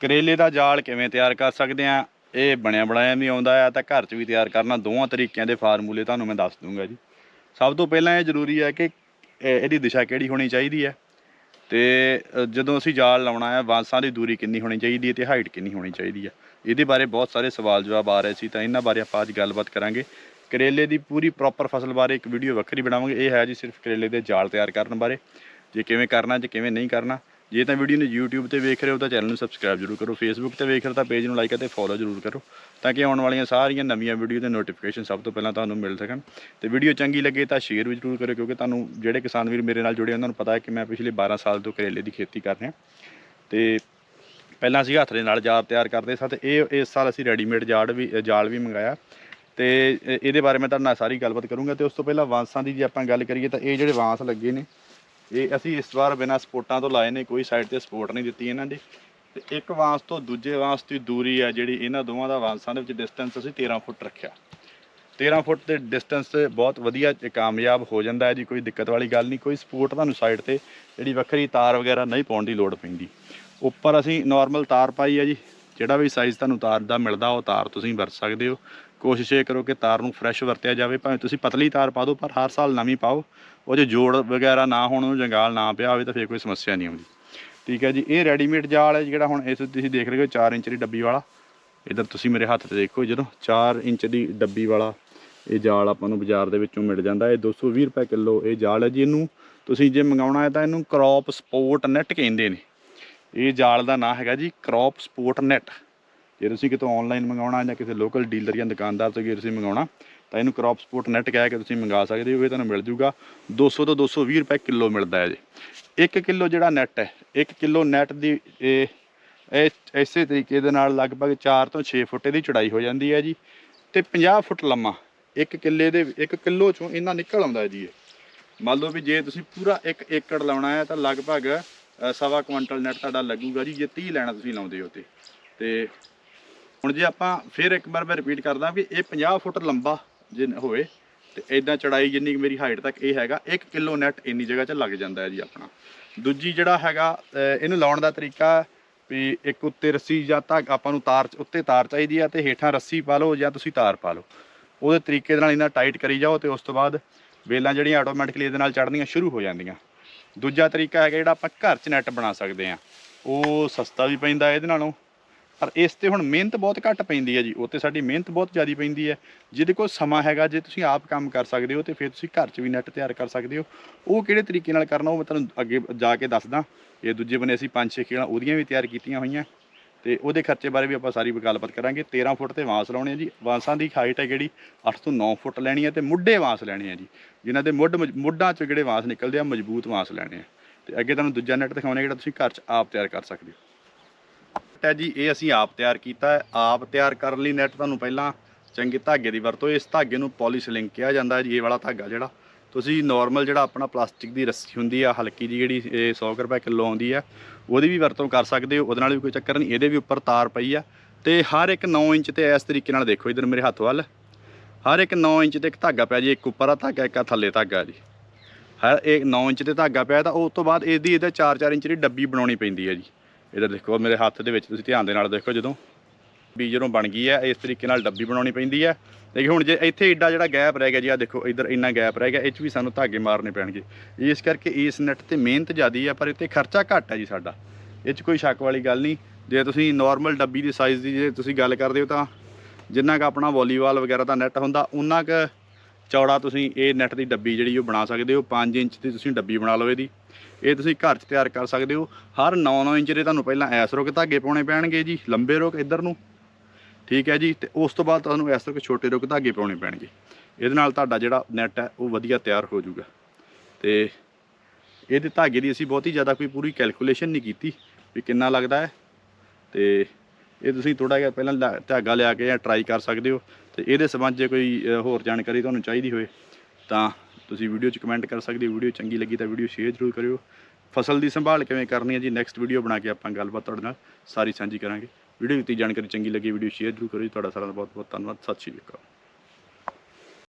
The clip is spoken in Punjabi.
ਕਰੇਲੇ ਦਾ ਜਾਲ ਕਿਵੇਂ ਤਿਆਰ ਕਰ ਸਕਦੇ ਆ? ਇਹ ਬਣਿਆ ਬਣਾਇਆ ਵੀ ਆਉਂਦਾ ਆ ਤਾਂ ਘਰ 'ਚ ਵੀ ਤਿਆਰ ਕਰਨਾ, ਦੋਵਾਂ ਤਰੀਕਿਆਂ ਦੇ ਫਾਰਮੂਲੇ ਤੁਹਾਨੂੰ ਮੈਂ ਦੱਸ ਦੂੰਗਾ ਜੀ। ਸਭ ਤੋਂ ਪਹਿਲਾਂ ਇਹ ਜ਼ਰੂਰੀ ਹੈ ਕਿ ਇਹਦੀ ਦਿਸ਼ਾ ਕਿਹੜੀ ਹੋਣੀ ਚਾਹੀਦੀ ਹੈ ਤੇ ਜਦੋਂ ਅਸੀਂ ਜਾਲ ਲਾਉਣਾ ਹੈ ਬਾਂਸਾਂ ਦੀ ਦੂਰੀ ਕਿੰਨੀ ਹੋਣੀ ਚਾਹੀਦੀ ਹੈ ਤੇ ਹਾਈਟ ਕਿੰਨੀ ਹੋਣੀ ਚਾਹੀਦੀ ਹੈ ਇਹਦੇ ਬਾਰੇ ਬਹੁਤ ਸਾਰੇ ਸਵਾਲ ਜਵਾਬ ਆ ਰਹੇ ਸੀ, ਤਾਂ ਇਹਨਾਂ ਬਾਰੇ ਆਪਾਂ ਅੱਜ ਗੱਲਬਾਤ ਕਰਾਂਗੇ। ਕਰੇਲੇ ਦੀ ਪੂਰੀ ਪ੍ਰੋਪਰ ਫਸਲ ਬਾਰੇ ਇੱਕ ਵੀਡੀਓ ਵੱਖਰੀ ਬਣਾਵਾਂਗੇ। ਇਹ ਹੈ ਜੀ ਸਿਰਫ ਕਰੇਲੇ ਦੇ ਜਾਲ ਤਿਆਰ ਕਰਨ ਬਾਰੇ। ਜੇ ਕਿਵੇਂ ਕਰਨਾ, ਜੇ ਕਿਵੇਂ ਨਹੀਂ ਕਰਨਾ ਜੇ ਤਾਂ ਵੀਡੀਓ ਨੂੰ YouTube ਤੇ ਵੇਖ ਰਹੇ ਹੋ ਤਾਂ ਚੈਨਲ ਨੂੰ ਸਬਸਕ੍ਰਾਈਬ ਜ਼ਰੂਰ ਕਰੋ, Facebook ਤੇ ਵੇਖ ਰਹੇ ਤਾਂ ਪੇਜ ਨੂੰ ਲਾਈਕ ਅਤੇ ਫੋਲੋ ਜ਼ਰੂਰ ਕਰੋ ਤਾਂ ਕਿ ਆਉਣ ਵਾਲੀਆਂ ਸਾਰੀਆਂ ਨਵੀਆਂ ਵੀਡੀਓ ਦੇ ਨੋਟੀਫਿਕੇਸ਼ਨ ਸਭ ਤੋਂ ਪਹਿਲਾਂ ਤੁਹਾਨੂੰ ਮਿਲ ਸਕਣ। ਤੇ ਵੀਡੀਓ ਚੰਗੀ ਲੱਗੇ ਤਾਂ ਸ਼ੇਅਰ ਵੀ ਜ਼ਰੂਰ ਕਰਿਓ ਕਿਉਂਕਿ ਤੁਹਾਨੂੰ ਜਿਹੜੇ ਕਿਸਾਨ ਵੀਰ ਮੇਰੇ ਨਾਲ ਜੁੜੇ ਉਹਨਾਂ ਨੂੰ ਪਤਾ ਹੈ ਕਿ ਮੈਂ ਪਿਛਲੇ 12 ਸਾਲ ਤੋਂ ਕਰੇਲੇ ਦੀ ਖੇਤੀ ਕਰ ਰਿਹਾ। ਤੇ ਪਹਿਲਾਂ ਅਸੀਂ ਹੱਥ ਦੇ ਨਾਲ ਜਾਲ ਤਿਆਰ ਕਰਦੇ ਸਾਂ ਤੇ ਇਹ, ਇਸ ਸਾਲ ਅਸੀਂ ਰੈਡੀਮੇਡ ਜਾਲ ਵੀ ਜਾਲ ਵੀ ਮੰਗਾਇਆ। ਤੇ ਇਹ- ਇਹਦੇ ਬਾਰੇ ਮੈਂ ਤੁਹਾਡੇ ਨਾਲ ਸਾਰੀ ਗੱਲਬਾਤ ਕਰੂੰਗਾ ਤੇ ਉਸ ਤੋਂ ਪਹਿਲਾਂ ਵਾਂਸਾਂ ਦੀ ਜੇ ਆਪਾਂ ਗੱਲ ਕਰੀਏ ਤਾਂ ਇਹ ਜਿਹੜੇ ਵਾਂਸ ਲੱਗੇ ਨੇ ਇਹ ਅਸੀਂ ਇਸ ਵਾਰ ਬਿਨਾਂ ਸਪੋਰਟਾਂ ਤੋਂ ਲਾਏ ਨੇ, ਕੋਈ ਸਾਈਡ ਤੇ ਸਪੋਰਟ ਨਹੀਂ ਦਿੱਤੀ ਇਹਨਾਂ ਦੀ। ਤੇ ਇੱਕ ਵਾਂਸ ਤੋਂ ਦੂਜੇ ਵਾਂਸ ਦੀ ਦੂਰੀ ਆ ਜਿਹੜੀ ਇਹਨਾਂ ਦੋਵਾਂ ਦਾ ਵਾਂਸਾਂ ਦੇ ਵਿੱਚ ਡਿਸਟੈਂਸ ਅਸੀਂ 13 ਫੁੱਟ ਰੱਖਿਆ। 13 ਫੁੱਟ ਦੇ ਡਿਸਟੈਂਸ ਤੇ ਬਹੁਤ ਵਧੀਆ ਤੇ ਕਾਮਯਾਬ ਹੋ ਜਾਂਦਾ ਹੈ ਜੀ, ਕੋਈ ਦਿੱਕਤ ਵਾਲੀ ਗੱਲ ਨਹੀਂ, ਕੋਈ ਸਪੋਰਟ ਤੁਹਾਨੂੰ ਸਾਈਡ ਤੇ ਜਿਹੜੀ ਵੱਖਰੀ ਤਾਰ ਵਗੈਰਾ ਨਹੀਂ ਪਾਉਣ ਦੀ ਲੋੜ ਪੈਂਦੀ। ਉੱਪਰ ਅਸੀਂ ਨਾਰਮਲ ਤਾਰ ਪਾਈ ਹੈ ਜੀ, ਜਿਹੜਾ ਵੀ ਸਾਈਜ਼ ਤੁਹਾਨੂੰ ਤਾਰ ਦਾ ਮਿਲਦਾ ਉਹ ਤਾਰ ਤੁਸੀਂ ਵਰਤ ਸਕਦੇ ਹੋ। ਕੋਸ਼ਿਸ਼ ਇਹ ਕਰੋ ਕਿ ਤਾਰ ਨੂੰ ਫਰੈਸ਼ ਵਰਤਿਆ ਜਾਵੇ, ਭਾਵੇਂ ਤੁਸੀਂ ਪਤਲੀ ਤਾਰ ਪਾ ਦਿਓ, ਪਰ ਹਰ ਸਾਲ ਨਵੀਂ ਪਾਓ। ਉਹ ਜੇ ਜੋੜ ਵਗੈਰਾ ਨਾ ਹੋਣ ਉਹਨੂੰ ਜੰਗਾਲ ਨਾ ਪਿਆ ਹੋਵੇ ਤਾਂ ਫਿਰ ਕੋਈ ਸਮੱਸਿਆ ਨਹੀਂ ਆਉਂਦੀ। ਠੀਕ ਹੈ ਜੀ, ਇਹ ਰੈਡੀਮੇਡ ਜਾਲ ਹੈ ਜਿਹੜਾ ਹੁਣ ਇਸ ਤੁਸੀਂ ਦੇਖ ਰਹੇ ਹੋ 4 ਇੰਚ ਦੀ ਡੱਬੀ ਵਾਲਾ। ਇਧਰ ਤੁਸੀਂ ਮੇਰੇ ਹੱਥ ਤੇ ਦੇਖੋ ਜਦੋਂ 4 ਇੰਚ ਦੀ ਡੱਬੀ ਵਾਲਾ ਇਹ ਜਾਲ ਆਪਾਂ ਨੂੰ ਬਾਜ਼ਾਰ ਦੇ ਵਿੱਚੋਂ ਮਿਲ ਜਾਂਦਾ। ਇਹ 220 ਰੁਪਏ ਕਿਲੋ ਇਹ ਜਾਲ ਹੈ ਜੀ ਇਹਨੂੰ ਤੁਸੀਂ ਜੇ ਮੰਗਾਉਣਾ ਹੈ ਤਾਂ ਇਹਨੂੰ ਕ੍ਰੌਪ ਸਪੋਰਟ ਨੈਟ ਕਹਿੰਦੇ ਨੇ। ਇਹ ਜਾਲ ਦਾ ਨਾਮ ਹੈਗਾ ਜੀ ਕ੍ਰੌਪ ਸਪੋਰਟ ਨੈਟ ਜੇ ਤੁਸੀਂ ਕਿਤੋਂ ਆਨਲਾਈਨ ਮੰਗਾਉਣਾ ਜਾਂ ਕਿਸੇ ਲੋਕਲ ਡੀਲਰ ਜਾਂ ਦੁਕਾਨਦਾਰ ਤੋਂ ਜੇ ਤੁਸੀਂ ਮੰਗਾਉਣਾ ਤਾਂ ਇਹਨੂੰ ਕ੍ਰੌਪ ਸਪੋਰਟ ਨੈਟ ਕਹਿ ਕੇ ਤੁਸੀਂ ਮੰਗਾ ਸਕਦੇ ਹੋ, ਇਹ ਤੁਹਾਨੂੰ ਮਿਲ ਜੂਗਾ। 200 ਤੋਂ 220 ਰੁਪਏ ਕਿਲੋ ਮਿਲਦਾ ਹੈ ਜੀ। 1 ਕਿਲੋ ਜਿਹੜਾ ਨੈਟ ਹੈ 1 ਕਿਲੋ ਨੈਟ ਦੀ ਇਹ ਇਸੇ ਤਰੀਕੇ ਦੇ ਨਾਲ ਲਗਭਗ 4 ਤੋਂ 6 ਫੁੱਟ ਦੀ ਚੜਾਈ ਹੋ ਜਾਂਦੀ ਹੈ ਜੀ। ਤੇ 50 ਫੁੱਟ ਲੰਮਾ 1 ਕਿੱਲੇ ਦੇ 1 ਕਿਲੋ ਚੋਂ ਇਹਨਾਂ ਨਿਕਲ ਆਉਂਦਾ ਹੈ ਜੀ ਇਹ। ਮੰਨ ਲਓ ਵੀ ਜੇ ਤੁਸੀਂ ਪੂਰਾ 1 ਏਕੜ ਲਾਉਣਾ ਹੈ, ਤਾਂ ਲਗਭਗ ਸਵਾ ਕੁਇੰਟਲ ਨੈਟ ਤੁਹਾਡਾ ਲੱਗੂਗਾ ਜੀ, ਜੇ 30 ਲੈਣਾ ਤੁਸੀਂ ਲਾਉਂਦੇ ਹੋ ਤੇ ਤੇ ਹੁਣ ਜੇ ਆਪਾਂ ਫਿਰ ਇੱਕ ਵਾਰ ਮੈਂ ਰਿਪੀਟ ਕਰਦਾ ਵੀ ਇਹ 50 ਫੁੱਟ ਲੰਬਾ ਜੇ ਹੋਵੇ ਤੇ ਇਦਾਂ ਚੜਾਈ ਜਿੰਨੀ ਕੁ ਮੇਰੀ ਹਾਈਟ ਤੱਕ ਇਹ ਹੈਗਾ 1 ਕਿਲੋ ਨੈਟ ਇੰਨੀ ਜਗ੍ਹਾ 'ਚ ਲੱਗ ਜਾਂਦਾ ਹੈ ਜੀ ਆਪਣਾ। ਦੂਜੀ ਜਿਹੜਾ ਹੈਗਾ ਇਹਨੂੰ ਲਾਉਣ ਦਾ ਤਰੀਕਾ ਵੀ ਇੱਕ ਉੱਤੇ ਰੱਸੀ ਜਾਂ ਤਾਂ ਆਪਾਂ ਨੂੰ ਤਾਰ ਉੱਤੇ ਤਾਰ ਚਾਹੀਦੀ ਆ ਤੇ ਹੇਠਾਂ ਰੱਸੀ ਪਾ ਲਓ ਜਾਂ ਤੁਸੀਂ ਤਾਰ ਪਾ ਲਓ। ਉਹਦੇ ਤਰੀਕੇ ਦੇ ਨਾਲ ਇਹਨਾਂ ਟਾਈਟ ਕਰੀ ਜਾਓ ਤੇ ਉਸ ਤੋਂ ਬਾਅਦ ਵੇਲਾਂ ਜਿਹੜੀਆਂ ਆਟੋਮੈਟਿਕਲੀ ਇਹਦੇ ਨਾਲ ਚੜ੍ਹਨੀਆਂ ਸ਼ੁਰੂ ਹੋ ਜਾਂਦੀਆਂ। ਦੂਜਾ ਤਰੀਕਾ ਹੈਗਾ ਜਿਹੜਾ ਆਪਾਂ ਘਰ 'ਚ ਨੈਟ ਬਣਾ ਸਕਦੇ ਆ ਉਹ ਸਸਤਾ ਵੀ ਪੈਂਦਾ ਇਹਦੇ ਨਾਲੋਂ ਪਰ ਇਸ ਤੇ ਹੁਣ ਮਿਹਨਤ ਬਹੁਤ ਘੱਟ ਪੈਂਦੀ ਹੈ ਜੀ, ਉਹ ਤੇ ਸਾਡੀ ਮਿਹਨਤ ਬਹੁਤ ਜ਼ਿਆਦਾ ਪੈਂਦੀ ਹੈ। ਜਿਹਦੇ ਕੋਲ ਸਮਾਂ ਹੈਗਾ, ਜੇ ਤੁਸੀਂ ਆਪ ਕੰਮ ਕਰ ਸਕਦੇ ਹੋ ਤੇ ਫਿਰ ਤੁਸੀਂ ਘਰ 'ਚ ਵੀ ਨੈਟ ਤਿਆਰ ਕਰ ਸਕਦੇ ਹੋ। ਉਹ ਕਿਹੜੇ ਤਰੀਕੇ ਨਾਲ ਕਰਨਾ, ਉਹ ਮੈਂ ਤੁਹਾਨੂੰ ਅੱਗੇ ਜਾ ਕੇ ਦੱਸਦਾ। ਇਹ ਦੂਜੇ ਬੰਨੇ ਅਸੀਂ ਪੰਜ ਛੇ ਖੇਲਾਂ ਉਹਦੀਆਂ ਵੀ ਤਿਆਰ ਕੀਤੀਆਂ ਹੋਈਆਂ। ਤੇ ਉਹਦੇ ਖਰਚੇ ਬਾਰੇ ਵੀ ਆਪਾਂ ਸਾਰੀ ਗੱਲਬਾਤ ਕਰਾਂਗੇ। 13 ਫੁੱਟ ਤੇ ਵਾਂਸ ਲਾਉਣੇ ਆ ਜੀ। ਵਾਂਸਾਂ ਦੀ ਹਾਈਟ ਹੈ ਜਿਹੜੀ 8 ਤੋਂ 9 ਫੁੱਟ ਲੈਣੀ ਹੈ ਤੇ ਮੁੱਢੇ ਵਾਂਸ ਲੈਣੇ ਆ ਜੀ। ਜਿਨ੍ਹਾਂ ਦੇ ਮੁੱਢ ਮਜ- ਮੁੱਢਾਂ 'ਚ ਜਿਹੜੇ ਵਾਂਸ ਨਿਕਲਦੇ ਆ, ਮਜ਼ਬੂਤ ਵਾਂਸ ਲੈਣੇ ਆ। ਤੇ ਅੱਗੇ ਤੁਹਾਨੂੰ ਦੂਜਾ ਨੈਟ ਦਿਖਾਉਣਾ ਜਿਹੜਾ ਤੁਸੀਂ ਘਰ 'ਚ ਆਪ ਤਿਆਰ ਕਰ ਸਕਦੇ ਹੋ। ਨੈਟ ਹੈ ਜੀ, ਇਹ ਅਸੀਂ ਆਪ ਤਿਆਰ ਕੀਤਾ ਹੈ। ਆਪ ਤਿਆਰ ਕਰਨ ਲਈ ਨੈਟ ਤੁਹਾਨੂੰ ਪਹਿਲਾਂ ਚੰਗੇ ਧਾਗੇ ਦੀ ਵਰਤੋਂ, ਇਸ ਧਾਗੇ ਨੂੰ ਪੋਲੀਸਿਲਿੰਕ ਕਿਹਾ ਜਾਂਦਾ ਹੈ ਜੀ, ਇਹ ਵਾਲਾ ਧਾਗਾ ਜਿਹੜਾ। ਤੁਸੀਂ ਨਾਰਮਲ ਜਿਹੜਾ ਆਪਣਾ ਪਲਾਸਟਿਕ ਦੀ ਰੱਸੀ ਹੁੰਦੀ ਆ, ਹਲਕੀ ਜੀ ਜਿਹੜੀ, ਇਹ 100 ਕੁ ਰੁਪਏ ਕਿਲੋ ਆਉਂਦੀ ਆ, ਉਹਦੀ ਵੀ ਵਰਤੋਂ ਕਰ ਸਕਦੇ ਹੋ। ਉਹਦੇ ਨਾਲ ਵੀ ਕੋਈ ਚੱਕਰ ਨਹੀਂ, ਇਹਦੇ ਵੀ ਉੱਪਰ ਤਾਰ ਪਈ ਆ। ਤੇ ਹਰ ਇੱਕ 9 ਇੰਚ ਤੇ ਇਸ ਤਰੀਕੇ ਨਾਲ ਦੇਖੋ ਇਧਰ ਮੇਰੇ ਹੱਥ ਵੱਲ। ਹਰ ਇੱਕ 9 ਇੰਚ ਤੇ ਇੱਕ ਧਾਗਾ ਪਿਆ ਜੀ, ਇੱਕ ਉੱਪਰ ਆ ਧਾਗਾ, ਇੱਕ ਥੱਲੇ ਧਾਗਾ ਜੀ। ਹਰ ਇੱਕ 9 ਇੰਚ ਤੇ ਧਾਗਾ ਪਿਆ ਤਾਂ ਉਸ ਤੋਂ ਬਾਅਦ ਇਹਦੀ ਇਹਦਾ 4-4 ਇੰਚ ਦੀ ਡੱਬੀ ਬਣਾਉਣੀ ਪੈਂਦੀ ਹੈ ਜੀ। ਇਧਰ ਦੇਖੋ, ਮੇਰੇ ਹੱਥ ਦੇ ਵਿੱਚ ਤੁਸੀਂ ਧਿਆਨ ਦੇ ਨਾਲ ਦੇਖੋ ਜਦੋਂ ਵੀ ਜਦੋਂ ਬਣ ਗਈ ਹੈ ਇਸ ਤਰੀਕੇ ਨਾਲ ਡੱਬੀ ਬਣਾਉਣੀ ਪੈਂਦੀ ਹੈ। ਲੇਕਿਨ ਹੁਣ ਜੇ ਇੱਥੇ ਏਡਾ ਜਿਹੜਾ ਗੈਪ ਰਹਿ ਗਿਆ ਜੀ ਆ ਦੇਖੋ, ਇਧਰ ਇੰਨਾ ਗੈਪ ਰਹਿ ਗਿਆ, ਇਹ 'ਚ ਵੀ ਸਾਨੂੰ ਧਾਗੇ ਮਾਰਨੇ ਪੈਣਗੇ। ਇਸ ਕਰਕੇ ਇਸ ਨੈਟ ਤੇ ਮਿਹਨਤ ਜ਼ਿਆਦੀ ਹੈ ਪਰ ਇੱਥੇ ਖਰਚਾ ਘੱਟ ਹੈ ਜੀ ਸਾਡਾ। ਇਹ 'ਚ ਕੋਈ ਸ਼ੱਕ ਵਾਲੀ ਗੱਲ ਨਹੀਂ। ਜੇ ਤੁਸੀਂ ਨਾਰਮਲ ਡੱਬੀ ਦੀ ਸਾਈਜ਼ ਦੀ ਜੇ ਤੁਸੀਂ ਗੱਲ ਕਰਦੇ ਹੋ ਤਾਂ ਜਿੰਨਾ ਕ ਆਪਣਾ ਵਾਲੀਬਾਲ ਵਗੈਰਾ ਦਾ ਨੈਟ ਹੁੰਦਾ ਉਹਨਾਂ ਕ ਚੌੜਾ ਤੁਸੀਂ ਇਹ ਨੈਟ ਦੀ ਡੱਬੀ ਜਿਹੜੀ ਉਹ ਬਣਾ ਸਕਦੇ ਹੋ 5 ਇੰਚ ਦੀ ਤੁਸੀਂ ਡੱਬੀ ਬਣਾ ਲਓ ਇਹਦੀ। ਇਹ ਤੁਸੀਂ ਘਰ 'ਚ ਤਿਆਰ ਕਰ ਸਕਦੇ ਹੋ। ਹਰ 9-9 ਇੰਚ ਦੇ ਤੁਹਾਨੂੰ ਪਹਿਲਾਂ ਐਸ ਰੁਕ ਧਾਗੇ ਪਾਉਣੇ ਪੈਣਗੇ ਜੀ, ਲੰਬੇ ਰੁਕ ਇੱਧਰ ਨੂੰ। ਠੀਕ ਹੈ ਜੀ, ਤੇ ਉਸ ਤੋਂ ਬਾਅਦ ਤੁਹਾਨੂੰ ਇਸ ਰੁਕ ਛੋਟੇ ਰੁਕ ਧਾਗੇ ਪਾਉਣੇ ਪੈਣਗੇ। ਇਹਦੇ ਨਾਲ ਤੁਹਾਡਾ ਜਿਹੜਾ ਨੈਟ ਹੈ, ਉਹ ਵਧੀਆ ਤਿਆਰ ਹੋ ਜਾਊਗਾ। ਤੇ ਇਹਦੇ ਧਾਗੇ ਦੀ ਅਸੀਂ ਬਹੁਤੀ ਜ਼ਿਆਦਾ ਕੋਈ ਪੂਰੀ ਕੈਲਕੂਲੇਸ਼ਨ ਨਹੀਂ ਕੀਤੀ ਵੀ ਕਿੰਨਾ ਲੱਗਦਾ ਹੈ। ਤੇ ਇਹ ਤੁਸੀਂ ਥੋੜਾ ਜਿਹਾ ਪਹਿਲਾਂ ਲਾ- ਧਾਗਾ ਲਿਆ ਕੇ ਜਾਂ ਟਰਾਈ ਕਰ ਸਕਦੇ ਹੋ ਤੇ ਇਹਦੇ ਸੰਬੰਧ ਜੇ ਕੋਈ ਹੋਰ ਜਾਣਕਾਰੀ ਤੁਹਾਨੂੰ ਚਾਹੀਦੀ ਹੋਵੇ, ਤਾਂ ਤੁਸੀਂ ਵੀਡੀਓ 'ਚ ਕਮੈਂਟ ਕਰ ਸਕਦੇ ਹੋ, ਵੀਡੀਓ ਚੰਗੀ ਲੱਗੀ ਤਾਂ ਵੀਡੀਓ ਸ਼ੇਅਰ ਜ਼ਰੂਰ ਕਰਿਓ। ਫਸਲ ਦੀ ਸੰਭਾਲ ਕਿਵੇਂ ਕਰਨੀ ਹੈ ਜੀ ਨੈਕਸਟ ਵੀਡੀਓ ਬਣਾ ਕੇ ਆਪਾਂ ਗੱਲਬਾਤ ਤੁਹਾਡੇ ਨਾਲ ਸਾਰੀ ਸਾਂਝੀ ਕਰਾਂਗੇ। ਵੀਡੀਓ ਦਿੱਤੀ ਜਾਣਕਾਰੀ ਚੰਗੀ ਲੱਗੀ, ਵੀਡੀਓ ਸ਼ੇਅਰ ਜ਼ਰੂਰ ਕਰਿਓ। ਜੀ। ਤੁਹਾਡਾ ਸਾਰਿਆਂ ਦਾ ਬਹੁਤ ਬਹੁਤ ਧੰਨਵਾਦ, ਸਤਿ ਸ਼੍ਰੀ ਅਕਾਲ।